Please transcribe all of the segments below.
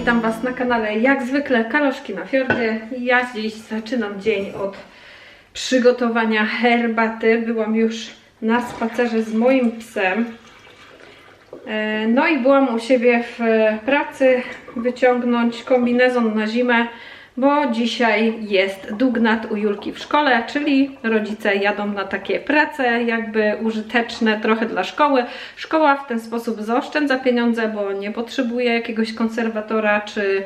witam Was na kanale jak zwykle Kaloszki na Fiordzie. Ja dziś zaczynam dzień od przygotowania herbaty. Byłam już na spacerze z moim psem. E, No i byłam u siebie w pracy wyciągnąć kombinezon na zimę, bo dzisiaj jest dugnat u Julki w szkole, czyli rodzice jadą na takie prace jakby użyteczne trochę dla szkoły. Szkoła w ten sposób zaoszczędza pieniądze, bo nie potrzebuje jakiegoś konserwatora czy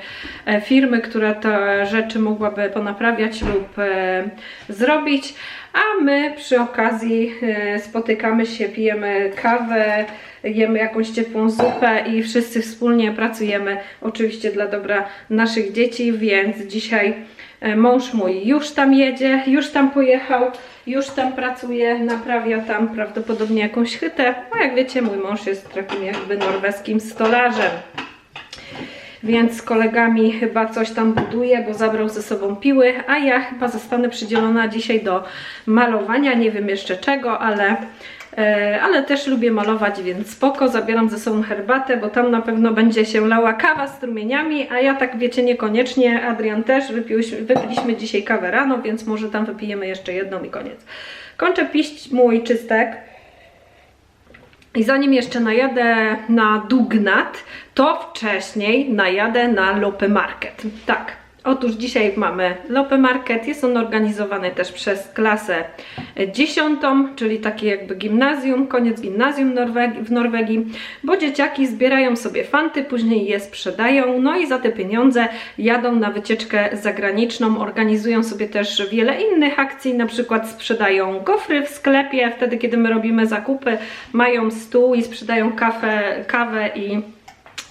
e, firmy, która te rzeczy mogłaby ponaprawiać lub e, zrobić. A my przy okazji e, spotykamy się, pijemy kawę, jemy jakąś ciepłą zupę i wszyscy wspólnie pracujemy oczywiście dla dobra naszych dzieci, więc dzisiaj e, mąż mój już tam jedzie, już tam pojechał, już tam pracuje, naprawia tam prawdopodobnie jakąś chytę, a jak wiecie mój mąż jest takim jakby norweskim stolarzem. Więc z kolegami chyba coś tam buduje, bo zabrał ze sobą piły, a ja chyba zostanę przydzielona dzisiaj do malowania, nie wiem jeszcze czego, ale, ale też lubię malować, więc spoko, zabieram ze sobą herbatę, bo tam na pewno będzie się lała kawa z strumieniami, a ja tak wiecie niekoniecznie, Adrian też, wypiłyśmy, wypiliśmy dzisiaj kawę rano, więc może tam wypijemy jeszcze jedną i koniec. Kończę piść mój czystek. I zanim jeszcze najadę na Dugnat, to wcześniej najadę na Lope Market. Tak, otóż dzisiaj mamy Lope Market. Jest on organizowany też przez klasę dziesiątą, czyli takie jakby gimnazjum, koniec gimnazjum w Norwegii, bo dzieciaki zbierają sobie fanty, później je sprzedają, no i za te pieniądze jadą na wycieczkę zagraniczną, organizują sobie też wiele innych akcji, na przykład sprzedają gofry w sklepie, wtedy kiedy my robimy zakupy, mają stół i sprzedają kawę, kawę i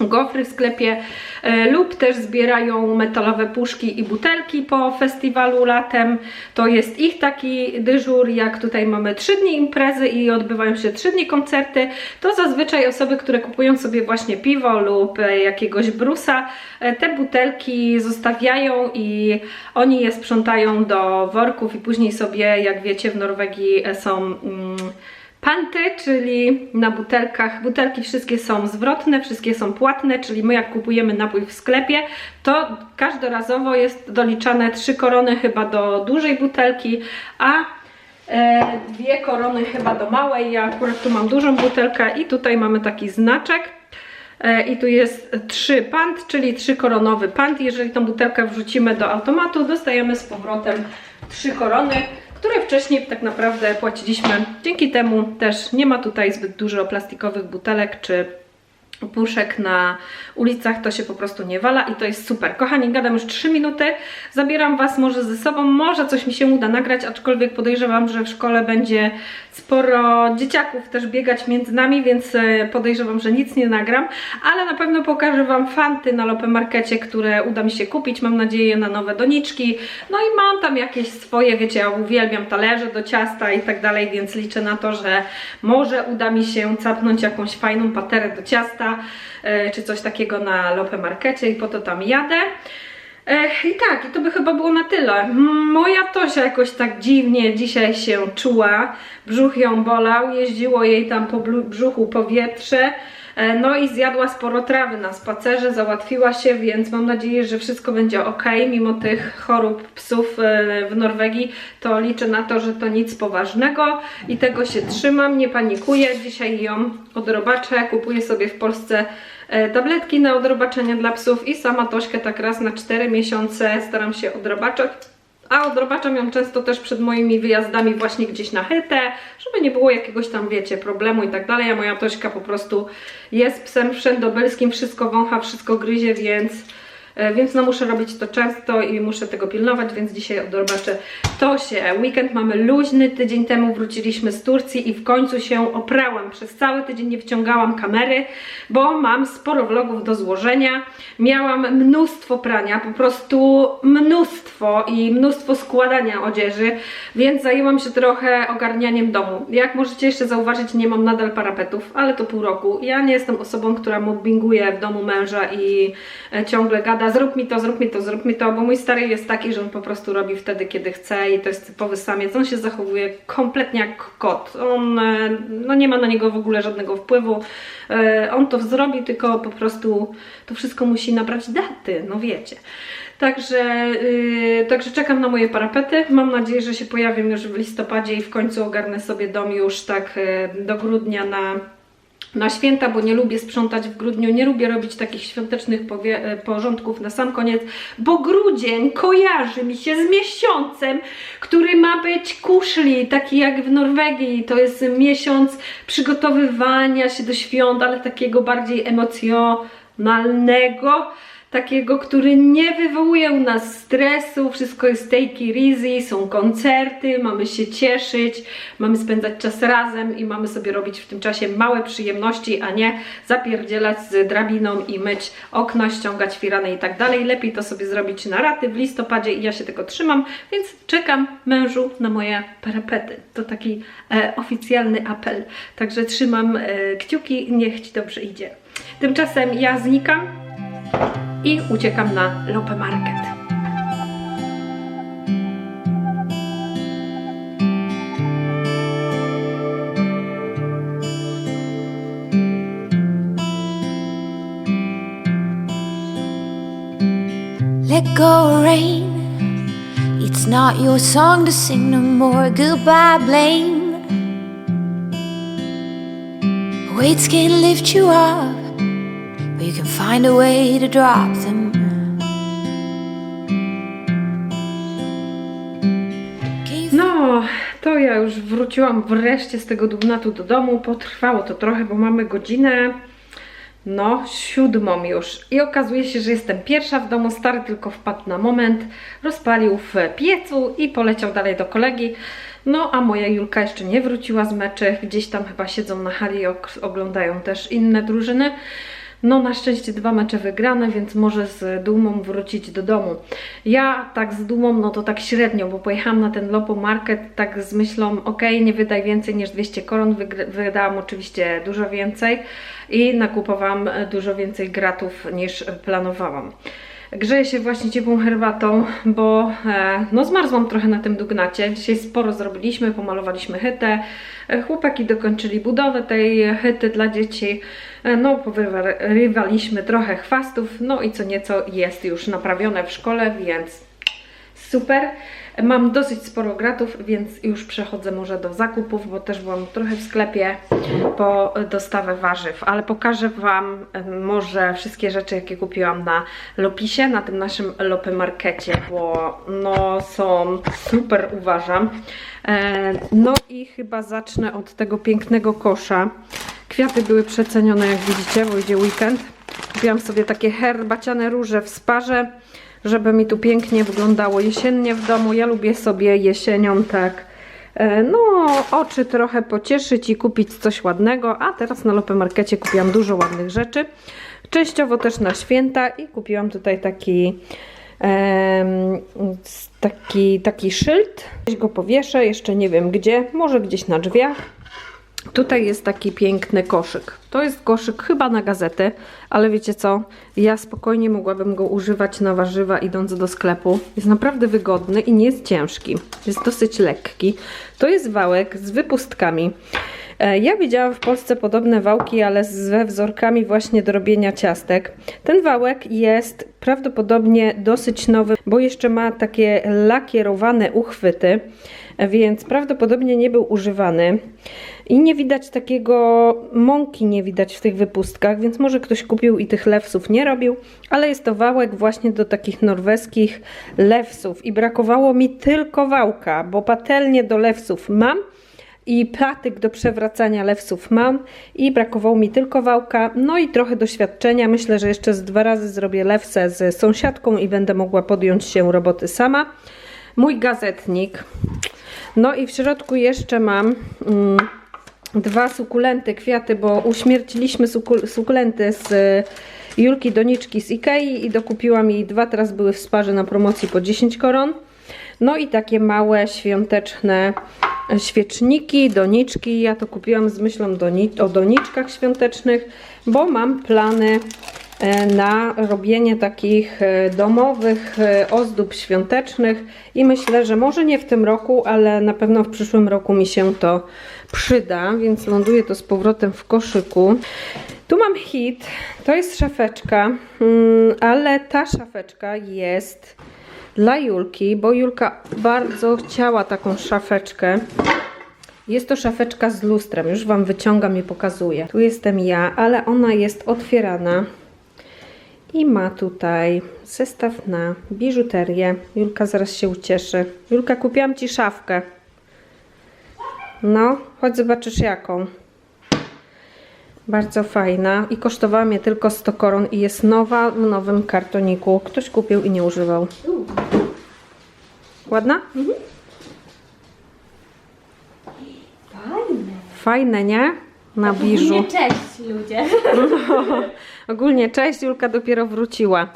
gofry w sklepie e, lub też zbierają metalowe puszki i butelki po festiwalu latem. To jest ich taki dyżur, jak tutaj mamy 3 dni imprezy i odbywają się 3 dni koncerty, to zazwyczaj osoby, które kupują sobie właśnie piwo lub e, jakiegoś brusa, e, te butelki zostawiają i oni je sprzątają do worków i później sobie, jak wiecie, w Norwegii są... Mm, Panty, czyli na butelkach, butelki wszystkie są zwrotne, wszystkie są płatne, czyli my jak kupujemy napój w sklepie, to każdorazowo jest doliczane 3 korony chyba do dużej butelki, a e, dwie korony chyba do małej. Ja akurat tu mam dużą butelkę i tutaj mamy taki znaczek. E, I tu jest 3 pant, czyli 3 koronowy pant. Jeżeli tą butelkę wrzucimy do automatu, dostajemy z powrotem 3 korony które wcześniej tak naprawdę płaciliśmy. Dzięki temu też nie ma tutaj zbyt dużo plastikowych butelek czy puszek na ulicach, to się po prostu nie wala i to jest super. Kochani, gadam już 3 minuty, zabieram Was może ze sobą, może coś mi się uda nagrać, aczkolwiek podejrzewam, że w szkole będzie sporo dzieciaków też biegać między nami, więc e, podejrzewam, że nic nie nagram, ale na pewno pokażę Wam fanty na Lope Markecie, które uda mi się kupić, mam nadzieję na nowe doniczki, no i mam tam jakieś swoje, wiecie, ja uwielbiam talerze do ciasta i tak dalej, więc liczę na to, że może uda mi się capnąć jakąś fajną paterę do ciasta, e, czy coś takiego na Lope Markecie i po to tam jadę. E, I tak, i to by chyba było na tyle. Moja Tosia jakoś tak dziwnie dzisiaj się czuła, brzuch ją bolał, jeździło jej tam po brzuchu powietrze, no i zjadła sporo trawy na spacerze, załatwiła się, więc mam nadzieję, że wszystko będzie ok, mimo tych chorób psów e, w Norwegii, to liczę na to, że to nic poważnego i tego się trzymam, nie panikuję, dzisiaj ją odrobaczę, kupuję sobie w Polsce e, tabletki na odrobaczenie dla psów i sama Tośkę tak raz na 4 miesiące staram się odrobaczać. A odrobaczam ją często też przed moimi wyjazdami właśnie gdzieś na hytę, żeby nie było jakiegoś tam, wiecie, problemu i tak dalej. A moja Tośka po prostu jest psem wszędobylskim, wszystko wącha, wszystko gryzie, więc... E, Więc no muszę robić to często i muszę tego pilnować, więc dzisiaj odrobaczę to się. Weekend mamy luźny, tydzień temu wróciliśmy z Turcji i w końcu się oprałam. Przez cały tydzień nie wciągałam kamery, bo mam sporo vlogów do złożenia. Miałam mnóstwo prania, po prostu mnóstwo i mnóstwo składania odzieży, więc zajęłam się trochę ogarnianiem domu. Jak możecie jeszcze zauważyć, nie mam nadal parapetów, ale to pół roku. Ja nie jestem osobą, która mobbinguje w domu męża i e, ciągle gada zrób mi to, zrób mi to, zrób mi to, bo mój stary jest taki, że on po prostu robi wtedy, kiedy chce i to jest typowy samiec. On się zachowuje kompletnie jak kot. On, e, no nie ma na niego w ogóle żadnego wpływu. E, On to zrobi, tylko po prostu to wszystko musi nabrać daty, no wiecie. Także, yy, także czekam na moje parapety. Mam nadzieję, że się pojawią już w listopadzie i w końcu ogarnę sobie dom już tak yy, do grudnia na, na święta, bo nie lubię sprzątać w grudniu, nie lubię robić takich świątecznych e, porządków na sam koniec, bo grudzień kojarzy mi się z miesiącem, który ma być kuszli, taki jak w Norwegii. To jest miesiąc przygotowywania się do świąt, ale takiego bardziej emocjonalnego takiego, który nie wywołuje u nas stresu, wszystko jest take it easy, są koncerty, mamy się cieszyć, mamy spędzać czas razem i mamy sobie robić w tym czasie małe przyjemności, a nie zapierdzielać z drabiną i myć okna, ściągać firany i tak dalej. Lepiej to sobie zrobić na raty w listopadzie i ja się tego trzymam, więc czekam mężu na moje parapety. To taki e, oficjalny apel. Także trzymam e, kciuki, niech Ci dobrze idzie. Tymczasem ja znikam i uciekam na Lope Market. Let go, rain. It's not your song to sing no more. Goodbye, blame. Weights can't lift you up, can find a way to drop them. No, to ja już wróciłam wreszcie z tego Dugnatu do domu. Potrwało to trochę, bo mamy godzinę, no, siódmą już. I okazuje się, że jestem pierwsza w domu. Stary tylko wpadł na moment, rozpalił w piecu i poleciał dalej do kolegi. No, a moja Julka jeszcze nie wróciła z meczy. Gdzieś tam chyba siedzą na hali i oglądają też inne drużyny. No na szczęście dwa mecze wygrane, więc może z dumą wrócić do domu. Ja tak z dumą, no to tak średnio, bo pojechałam na ten Lopo Market tak z myślą, ok, nie wydaj więcej niż 200 koron, wydałam oczywiście dużo więcej i nakupowałam dużo więcej gratów niż planowałam. Grzeję się właśnie ciepłą herbatą, bo e, no zmarzłam trochę na tym dugnacie. Dzisiaj sporo zrobiliśmy, pomalowaliśmy hytę. E, Chłopaki dokończyli budowę tej hyty dla dzieci. E, no powyrywaliśmy trochę chwastów, no i co nieco jest już naprawione w szkole, więc super. Mam dosyć sporo gratów, więc już przechodzę może do zakupów, bo też byłam trochę w sklepie po dostawę warzyw, ale pokażę Wam e, może wszystkie rzeczy, jakie kupiłam na Lopisie, na tym naszym Lopy Markecie, bo no są super uważam. E, No i chyba zacznę od tego pięknego kosza. Kwiaty były przecenione, jak widzicie, bo idzie weekend. Kupiłam sobie takie herbaciane róże w sparze, żeby mi tu pięknie wyglądało jesiennie w domu. Ja lubię sobie jesienią tak, e, no, oczy trochę pocieszyć i kupić coś ładnego. A teraz na Lopy Markecie kupiłam dużo ładnych rzeczy. Częściowo też na święta i kupiłam tutaj taki taki, taki szyld. Gdzieś go powieszę, jeszcze nie wiem gdzie, może gdzieś na drzwiach. Tutaj jest taki piękny koszyk. To jest koszyk chyba na gazetę, ale wiecie co? Ja spokojnie mogłabym go używać na warzywa idąc do sklepu. Jest naprawdę wygodny i nie jest ciężki. Jest dosyć lekki. To jest wałek z wypustkami. E, Ja widziałam w Polsce podobne wałki, ale ze wzorkami właśnie do robienia ciastek. Ten wałek jest prawdopodobnie dosyć nowy, bo jeszcze ma takie lakierowane uchwyty, więc prawdopodobnie nie był używany. I nie widać takiego mąki, nie widać w tych wypustkach, więc może ktoś kupił i tych lewsów nie robił, ale jest to wałek właśnie do takich norweskich lewsów i brakowało mi tylko wałka, bo patelnię do lewsów mam i patyk do przewracania lewsów mam i brakowało mi tylko wałka, no i trochę doświadczenia. Myślę, że jeszcze z dwa razy zrobię lewsę z sąsiadką i będę mogła podjąć się roboty sama. Mój gazetnik. No i w środku jeszcze mam mm, dwa sukulenty, kwiaty, bo uśmierciliśmy sukul sukulenty z y, Julki Doniczki z Ikei i dokupiłam jej dwa, teraz były w sparze na promocji po 10 koron. No i takie małe, świąteczne świeczniki, doniczki. Ja to kupiłam z myślą doni o doniczkach świątecznych, bo mam plany e, na robienie takich e, domowych e, ozdób świątecznych i myślę, że może nie w tym roku, ale na pewno w przyszłym roku mi się to przyda, więc ląduje to z powrotem w koszyku. Tu mam hit, to jest szafeczka, mm, ale ta szafeczka jest dla Julki, bo Julka bardzo chciała taką szafeczkę. Jest to szafeczka z lustrem, już Wam wyciągam i pokazuję. Tu jestem ja, ale ona jest otwierana i ma tutaj zestaw na biżuterię. Julka zaraz się ucieszy. Julka, kupiłam Ci szafkę. No, chodź zobaczysz jaką. Bardzo fajna i kosztowała mnie tylko 100 koron i jest nowa w nowym kartoniku. Ktoś kupił i nie używał. Ładna? Fajne. Fajne, nie? Na biżu. Nie cześć ludzie. Ogólnie cześć, Julka dopiero wróciła.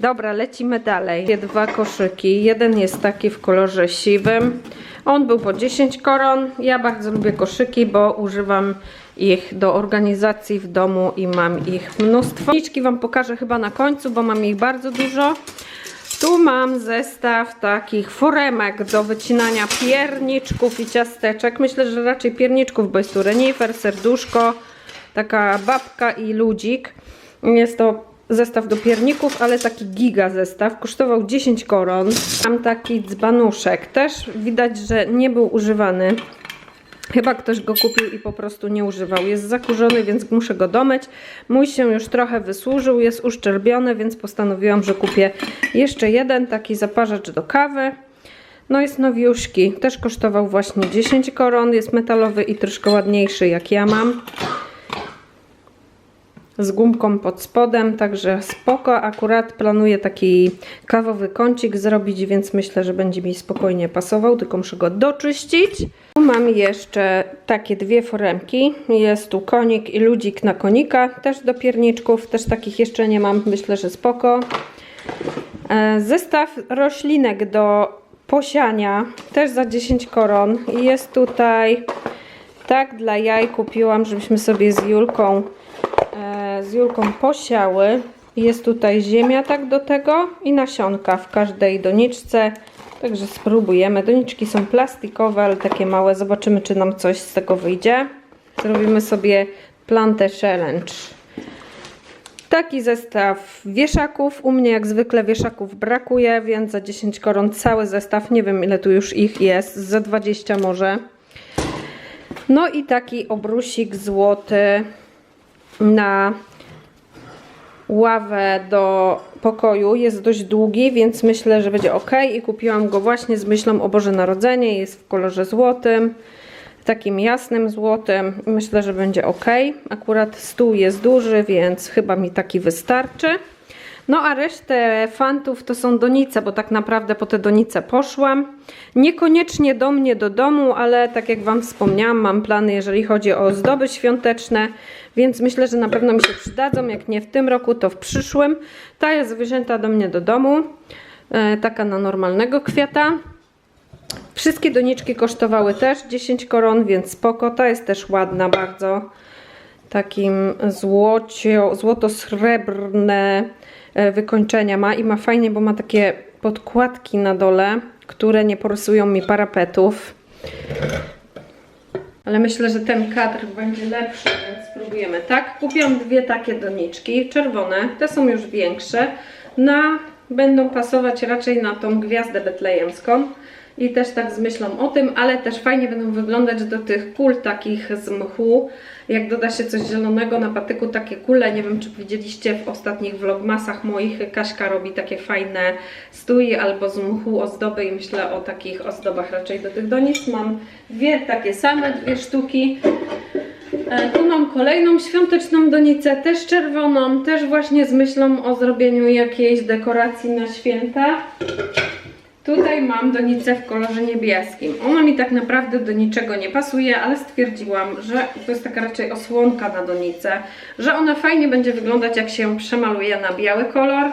Dobra, lecimy dalej. Te Dwa koszyki. Jeden jest taki w kolorze siwym. On był po 10 koron. Ja bardzo lubię koszyki, bo używam ich do organizacji w domu i mam ich mnóstwo. Liczki Wam pokażę chyba na końcu, bo mam ich bardzo dużo. Tu mam zestaw takich foremek do wycinania pierniczków i ciasteczek. Myślę, że raczej pierniczków, bo jest tu renifer, serduszko, taka babka i ludzik. Jest to zestaw do pierników, ale taki giga zestaw. Kosztował 10 koron. Mam taki dzbanuszek. Też widać, że nie był używany. Chyba ktoś go kupił i po prostu nie używał. Jest zakurzony, więc muszę go domyć. Mój się już trochę wysłużył, jest uszczerbiony, więc postanowiłam, że kupię jeszcze jeden taki zaparzacz do kawy. No jest nowiuszki, też kosztował właśnie 10 koron, jest metalowy i troszkę ładniejszy jak ja mam. Z gumką pod spodem, także spoko. Akurat planuję taki kawowy kącik zrobić, więc myślę, że będzie mi spokojnie pasował, tylko muszę go doczyścić. Tu mam jeszcze takie dwie foremki. Jest tu konik i ludzik na konika, też do pierniczków, też takich jeszcze nie mam, myślę, że spoko. E, Zestaw roślinek do posiania, też za 10 koron. Jest tutaj, tak dla jaj kupiłam, żebyśmy sobie z Julką, z Julką posiały. Jest tutaj ziemia tak do tego i nasionka w każdej doniczce. Także spróbujemy. Doniczki są plastikowe, ale takie małe. Zobaczymy, czy nam coś z tego wyjdzie. Zrobimy sobie plantę challenge. Taki zestaw wieszaków. U mnie jak zwykle wieszaków brakuje, więc za 10 koron cały zestaw. Nie wiem ile tu już ich jest, za 20 może. No i taki obrusik złoty na ławę do pokoju. Jest dość długi, więc myślę, że będzie ok. I kupiłam go właśnie z myślą o Boże Narodzenie. Jest w kolorze złotym, takim jasnym złotym. Myślę, że będzie ok. Akurat stół jest duży, więc chyba mi taki wystarczy. No a resztę fantów to są donice, bo tak naprawdę po te donice poszłam. Niekoniecznie do mnie, do domu, ale tak jak Wam wspomniałam, mam plany, jeżeli chodzi o ozdoby świąteczne, więc myślę, że na pewno mi się przydadzą. Jak nie w tym roku, to w przyszłym. Ta jest wzięta do mnie do domu, e, taka na normalnego kwiata. Wszystkie doniczki kosztowały też 10 koron, więc spoko. Ta jest też ładna bardzo. Takim złocio, złoto-srebrne wykończenia ma i ma fajnie, bo ma takie podkładki na dole, które nie porysują mi parapetów. Ale myślę, że ten kadr będzie lepszy, więc spróbujemy. Tak, kupiłam dwie takie doniczki, czerwone. Te są już większe. Na, będą pasować raczej na tą gwiazdę betlejemską. I też tak z myślą o tym, ale też fajnie będą wyglądać do tych kul takich z mchu. Jak doda się coś zielonego na patyku, takie kule, nie wiem czy widzieliście w ostatnich vlogmasach moich, Kaśka robi takie fajne stój albo z mchu ozdoby i myślę o takich ozdobach raczej do tych donic. Mam dwie takie same, dwie sztuki. E, Tu mam kolejną świąteczną donicę, też czerwoną, też właśnie z myślą o zrobieniu jakiejś dekoracji na święta. Tutaj mam donicę w kolorze niebieskim. Ona mi tak naprawdę do niczego nie pasuje, ale stwierdziłam, że to jest taka raczej osłonka na donicę, że ona fajnie będzie wyglądać jak się przemaluje na biały kolor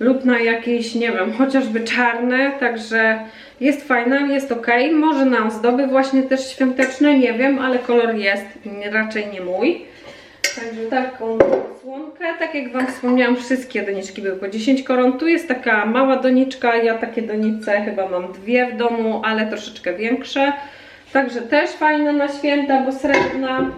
lub na jakiś, nie wiem, chociażby czarny, także jest fajna, jest ok. Może na ozdoby właśnie też świąteczne, nie wiem, ale kolor jest raczej nie mój. Także taką słonkę, tak jak Wam wspomniałam, wszystkie doniczki były po 10 koron. Tu jest taka mała doniczka, ja takie donice chyba mam dwie w domu, ale troszeczkę większe. Także też fajna na święta, bo srebrna.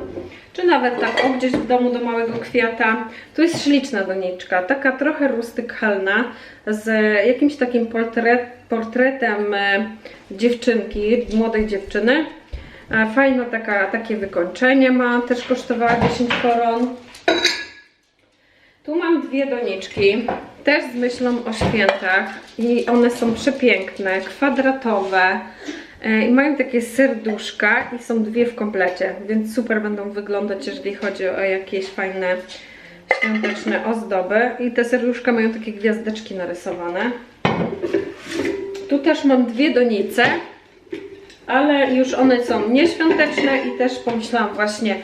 Czy nawet tak o gdzieś w domu do małego kwiata. Tu jest śliczna doniczka, taka trochę rustykalna, z jakimś takim portret, portretem e, dziewczynki, młodej dziewczyny. E, Fajna taka, takie wykończenie ma, też kosztowała 10 koron. Tu mam dwie doniczki, też z myślą o świętach i one są przepiękne, kwadratowe e, i mają takie serduszka i są dwie w komplecie, więc super będą wyglądać, jeżeli chodzi o jakieś fajne świąteczne ozdoby i te serduszka mają takie gwiazdeczki narysowane. Tu też mam dwie donice, ale już one są nieświąteczne i też pomyślałam właśnie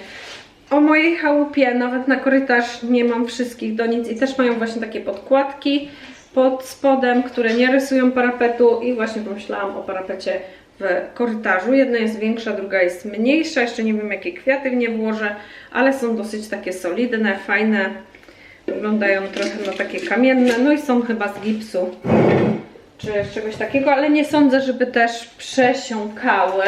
o mojej chałupie, nawet na korytarz nie mam wszystkich donic i też mają właśnie takie podkładki pod spodem, które nie rysują parapetu. I właśnie pomyślałam o parapecie w korytarzu. Jedna jest większa, druga jest mniejsza, jeszcze nie wiem jakie kwiaty w nie włożę, ale są dosyć takie solidne, fajne, wyglądają trochę na takie kamienne, no i są chyba z gipsu czy czegoś takiego, ale nie sądzę, żeby też przesiąkały.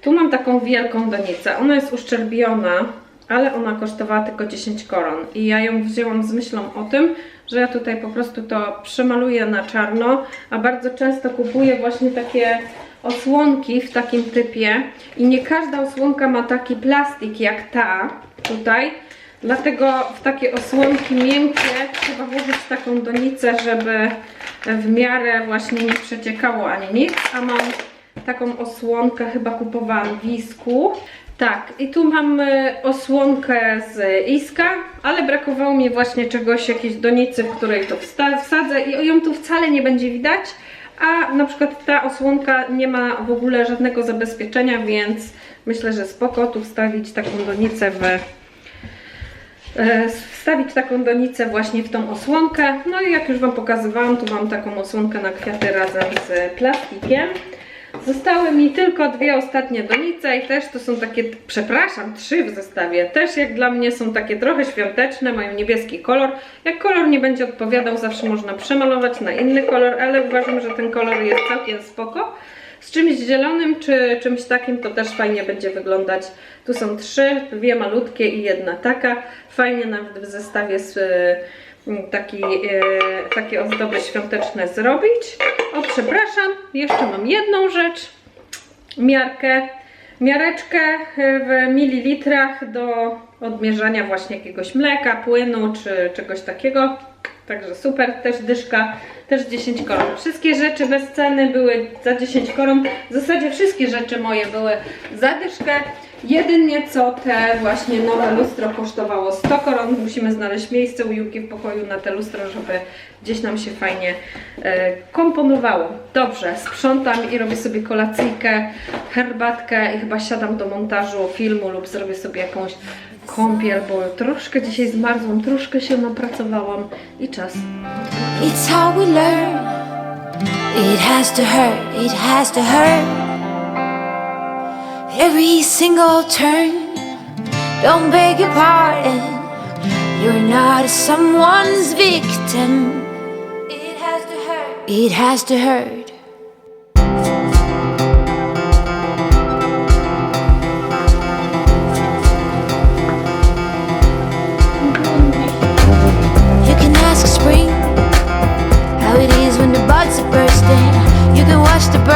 Tu mam taką wielką donicę. Ona jest uszczerbiona, ale ona kosztowała tylko 10 koron. I ja ją wzięłam z myślą o tym, że ja tutaj po prostu to przemaluję na czarno, a bardzo często kupuję właśnie takie osłonki w takim typie i nie każda osłonka ma taki plastik jak ta tutaj, dlatego w takie osłonki miękkie trzeba włożyć taką donicę, żeby w miarę właśnie nie przeciekało ani nic, a mam taką osłonkę, chyba kupowałam w Isku. Tak, i tu mam y, osłonkę z Iska, ale brakowało mi właśnie czegoś, jakiejś donicy, w której to wsadzę i ją tu wcale nie będzie widać, a na przykład ta osłonka nie ma w ogóle żadnego zabezpieczenia, więc myślę, że spoko tu wstawić taką donicę w e, wstawić taką donicę właśnie w tą osłonkę. No i jak już Wam pokazywałam, tu mam taką osłonkę na kwiaty razem z plastikiem. Zostały mi tylko dwie ostatnie donice i też to są takie, przepraszam, trzy w zestawie. Też jak dla mnie są takie trochę świąteczne, mają niebieski kolor. Jak kolor nie będzie odpowiadał, zawsze można przemalować na inny kolor, ale uważam, że ten kolor jest całkiem spoko. Z czymś zielonym czy czymś takim to też fajnie będzie wyglądać. Tu są trzy, dwie malutkie i jedna taka. Fajnie nawet w zestawie z e, taki, e, takie ozdoby świąteczne zrobić. O, przepraszam, jeszcze mam jedną rzecz. Miarkę. Miareczkę e, w mililitrach do odmierzania właśnie jakiegoś mleka, płynu czy czegoś takiego. Także super, też dyszka, też 10 koron. Wszystkie rzeczy bez ceny były za 10 koron. W zasadzie wszystkie rzeczy moje były za dyszkę. Jedynie co te właśnie nowe lustro kosztowało 100 koron. Musimy znaleźć miejsce u Juki w pokoju na te lustro, żeby gdzieś nam się fajnie e, komponowało. Dobrze, sprzątam i robię sobie kolacyjkę, herbatkę i chyba siadam do montażu filmu lub zrobię sobie jakąś kąpiel, bo troszkę dzisiaj zmarzłam, troszkę się napracowałam i czas. It's how we learn. It has to hurt, it has to hurt. Every single turn. Don't beg your pardon. You're not someone's victim. It has to hurt. It has to hurt. You can ask spring how it is when the buds are bursting. You can watch the birds